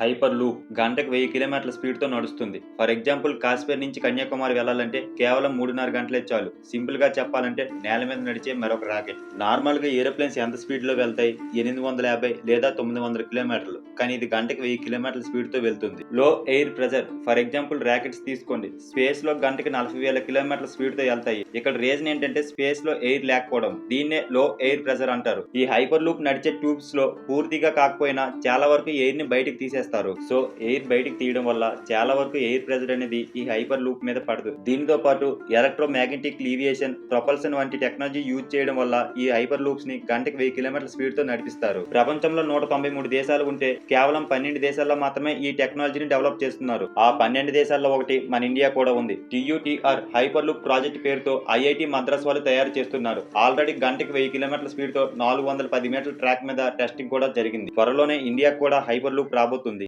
Hyper loop గంటకు వెయ్యి కిలోమీటర్ల స్పీడ్తో నడుస్తుంది. ఫర్ ఎగ్జాంపుల్ కాశ్మీర్ నుంచి కన్యాకుమారి వెళ్ళాలంటే కేవలం మూడున్నర గంటలే చాలు. సింపుల్గా చెప్పాలంటే నేల మీద నడిచే మరొక రాకెట్. నార్మల్గా ఏరోప్లేన్స్ ఎంత స్పీడ్లో వెళ్తాయి? ఎనిమిది వందల యాభై లేదా తొమ్మిది వందల కిలోమీటర్లు. కానీ ఇది గంటకు వెయ్యి కిలోమీటర్ల స్పీడ్తో వెళ్తుంది. Low air pressure. For example rockets తీసుకోండి. స్పేస్లో గంటకి నలభై వేల కిలోమీటర్ల స్పీడ్తో వెళ్తాయి. ఇక్కడ రీజన్ ఏంటంటే స్పేస్లో ఎయిర్ లేకపోవడం. దీన్నే లో ఎయిర్ ప్రెజర్ అంటారు. ఈ హైపర్ లూప్ నడిచే ట్యూబ్స్లో పూర్తిగా కాకపోయినా చాలా వరకు ఎయిర్ని బయటికి తీసేస్తారు సో ఎయిర్ బయటికి తీయడం వల్ల చాలా వరకు ఎయిర్ ప్రెజర్ అనేది ఈ హైపర్ లూప్ మీద పడదు. దీనితో పాటు ఎలక్ట్రో మ్యాగ్నెటిక్ లీవియేషన్ ప్రొపల్సన్ వంటి టెక్నాలజీ యూజ్ చేయడం వల్ల ఈ హైపర్ లూప్స్ని గంటకి వెయ్యి కిలోమీటర్ల స్పీడ్తో నడిపిస్తారు. ప్రపంచంలో నూట తొంభై మూడు దేశాలు ఉంటే కేవలం పన్నెండు దేశాల్లో మాత్రమే ఈ టెక్నాలజీని డెవలప్ చేస్తున్నారు. ఆ పన్నెండు దేశాల్లో ఒకటి మన ఇండియా కూడా ఉంది. టీయూటీఆర్ హైపర్ లూప్ ప్రాజెక్ట్ పేరుతో ఐఐటి మద్రాస్ వాళ్ళు తయారు చేస్తున్నారు. ఆల్రెడీ గంటకి వెయ్యి కిలోమీటర్ల స్పీడ్తో నాలుగు వందల పది మీటర్ల ట్రాక్ మీద టెస్టింగ్ కూడా జరిగింది. త్వరలోనే ఇండియా కూడా హైపర్ లూప్ రాబోతుంది.